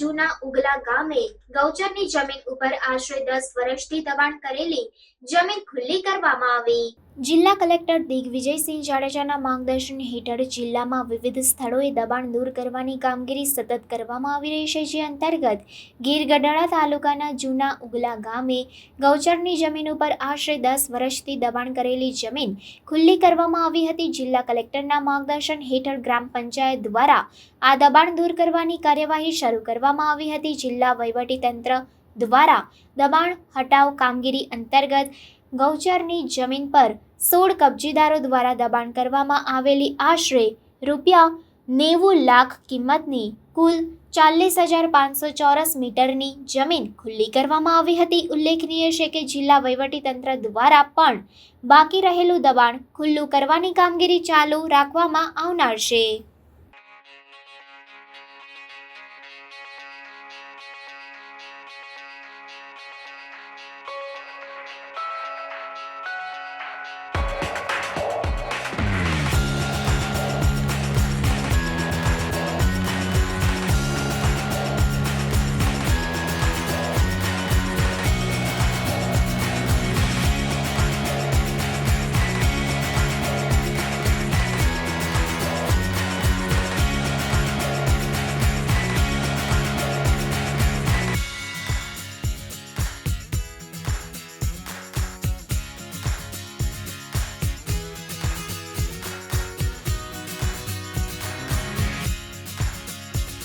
જૂના ઉગલા ગામે ગૌચરની જમીન ઉપર આશરે દસ વર્ષથી દબાણ કરેલી જમીન ખુલ્લી કરવામાં આવી. જિલ્લા કલેક્ટર દિગ્વિજયસિંહ જાડેજાના માર્ગદર્શન હેઠળ જિલ્લામાં વિવિધ સ્થળોએ દબાણ દૂર કરવાની કામગીરી સતત કરવામાં આવી રહી છે, જે અંતર્ગત ગીર તાલુકાના જૂના ઉગલા ગામે ગૌચરની જમીન ઉપર આશરે દસ વર્ષથી દબાણ કરેલી જમીન ખુલ્લી કરવામાં આવી હતી. જિલ્લા કલેક્ટરના માર્ગદર્શન હેઠળ ગ્રામ પંચાયત દ્વારા આ દબાણ દૂર કરવાની કાર્યવાહી શરૂ કરવામાં આવી હતી. જિલ્લા વહીવટીતંત્ર દ્વારા દબાણ હટાવ કામગીરી અંતર્ગત ગૌચરની જમીન પર સોળ કબજીદારો દ્વારા દબાણ કરવામાં આવેલી આશરે રૂપિયા નેવું લાખ કિંમતની કુલ ચાલીસ હજાર પાંચસો ચોરસ મીટરની જમીન ખુલ્લી કરવામાં આવી હતી. ઉલ્લેખનીય છે કે જિલ્લા વહીવટીતંત્ર દ્વારા પણ બાકી રહેલું દબાણ ખુલ્લું કરવાની કામગીરી ચાલુ રાખવામાં આવનાર છે.